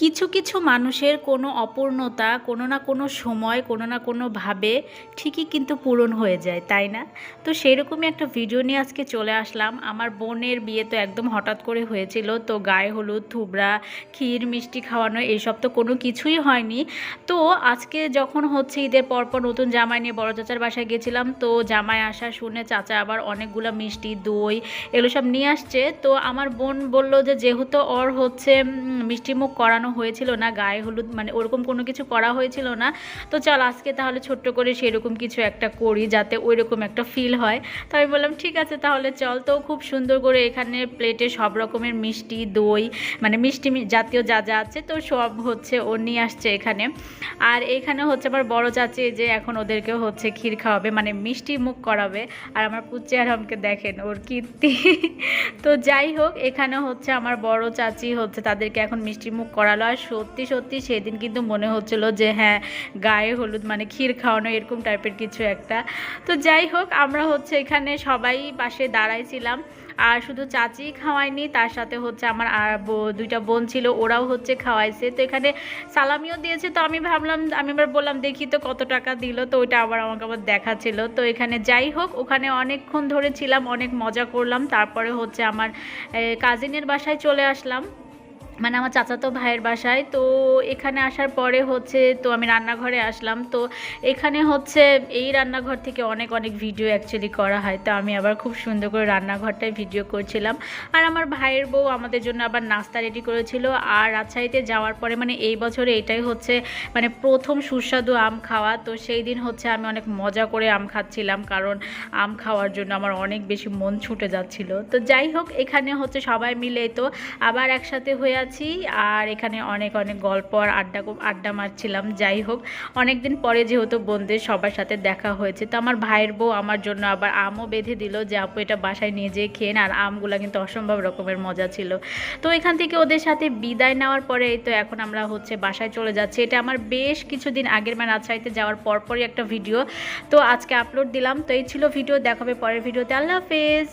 কিছু কিছু মানুষের কোনো অপূর্ণতা, কোনো না কোনো সময়, কোনো না কোনোভাবে ঠিকই কিন্তু পূরণ হয়ে যায়, তাই না? তো সেরকমই একটা ভিডিও নিয়ে আজকে চলে আসলাম। আমার বোনের বিয়ে তো একদম হঠাৎ করে হয়েছিল, তো গায়ে হলুদ থুবড়া ক্ষীর, মিষ্টি খাওয়ানো এইসব তো কোনো কিছুই হয়নি। তো আজকে যখন হচ্ছে ঈদের পরপর নতুন জামাই নিয়ে বড় চাচার বাসায় গেছিলাম, তো জামাই আসা শুনে চাচা আবার অনেকগুলো মিষ্টি, দই এগুলো সব নিয়ে আসছে। তো আমার বোন বলল যে, যেহেতু ওর হচ্ছে মিষ্টিমুখ করানো হয়েছিল না, গায়ে হলুদ মানে ওরকম কোনো কিছু করা হয়েছিল না। তো চল আজকে তাহলে ছোট্ট করে সেরকম কিছু একটা করি যাতে ওই রকম একটা ফিল হয়। তো আমি বললাম, ঠিক আছে, তাহলে চল। তো খুব সুন্দর করে এখানে প্লেটে সব রকমের মিষ্টি, দই মানে মিষ্টি জাতীয় যা যা আছে, তো সব হচ্ছে ও নিয়ে আসছে এখানে। আর এখানে হচ্ছে আবার বড় চাচি যে এখন ওদেরকে হচ্ছে ক্ষীর খাওয়াবে মানে মিষ্টি মুখ করাবে। আর আমার পুচি আর আমাকে দেখেন, ওর কীর্তি। তো যাই হোক, এখানে হচ্ছে আমার বড় চাচি হচ্ছে তাদেরকে এখন মিষ্টি মুখ করালো। আর সত্যি সত্যি সেদিন কিন্তু মনে হচ্ছিল যে হ্যাঁ গায়ে হলুদ মানে ক্ষীর খাওয়ানো এরকম টাইপের কিছু একটা। তো যাই হোক, আমরা হচ্ছে এখানে সবাই পাশে দাঁড়াইছিলাম। আর শুধু চাচি খাওয়ায়নি, তার সাথে হচ্ছে আমার আর দুইটা বোন ছিল, ওরাও হচ্ছে খাওয়াইছে। তো এখানে সালামিও দিয়েছে, তো আমি ভাবলাম, আমি এবার বললাম, দেখি তো কত টাকা দিল। তো ওইটা আবার আমাকে আবার দেখাচ্ছিল। তো এখানে যাই হোক, ওখানে অনেকক্ষণ ধরে ছিলাম, অনেক মজা করলাম। তারপরে হচ্ছে আমার কাজিনের বাসায় চলে আসলাম। মানে আমার চাচাতো ভাইয়ের বাসায়। তো এখানে আসার পরে হচ্ছে, তো আমি রান্নাঘরে আসলাম। তো এখানে হচ্ছে, এই রান্নাঘর থেকে অনেক অনেক ভিডিও অ্যাকচুয়ালি করা হয়। তো আমি আবার খুব সুন্দর করে রান্নাঘরটায় ভিডিও করছিলাম। আর আমার ভাইয়ের বউ আমাদের জন্য আবার নাস্তা রেডি করেছিল। আর রাজশাহীতে যাওয়ার পরে মানে এই বছরে এটাই হচ্ছে মানে প্রথম সুস্বাদু আম খাওয়া। তো সেই দিন হচ্ছে আমি অনেক মজা করে আম খাচ্ছিলাম। কারণ আম খাওয়ার জন্য আমার অনেক বেশি মন ছুটে যাচ্ছিল। তো যাই হোক, এখানে হচ্ছে সবাই মিলে তো আবার একসাথে হয়ে আছি আর এখানে অনেক অনেক গল্প আর আড্ডা আড্ডা মারছিলাম। যাই হোক অনেক দিন পরে যেহেতু বোনদের সবার সাথে দেখা হয়েছে, তো আমার ভাইয়ের বউ আমার জন্য আবার আমও বেঁধে দিল যে, আপু, এটা বাসায় নিয়ে যেয়ে খেয়ে আর আমগুলো কিন্তু অসম্ভব রকমের মজা ছিল। তো এখান থেকে ওদের সাথে বিদায় নেওয়ার পরে এই তো এখন আমরা হচ্ছে বাসায় চলে যাচ্ছি। এটা আমার বেশ কিছুদিন আগের মানে রাজশাহীতে যাওয়ার পরপরই একটা ভিডিও। তো আজকে আপলোড দিলাম। তো এই ছিল ভিডিও, দেখাবে পরের ভিডিওতে। আল্লাহ হাফেজ!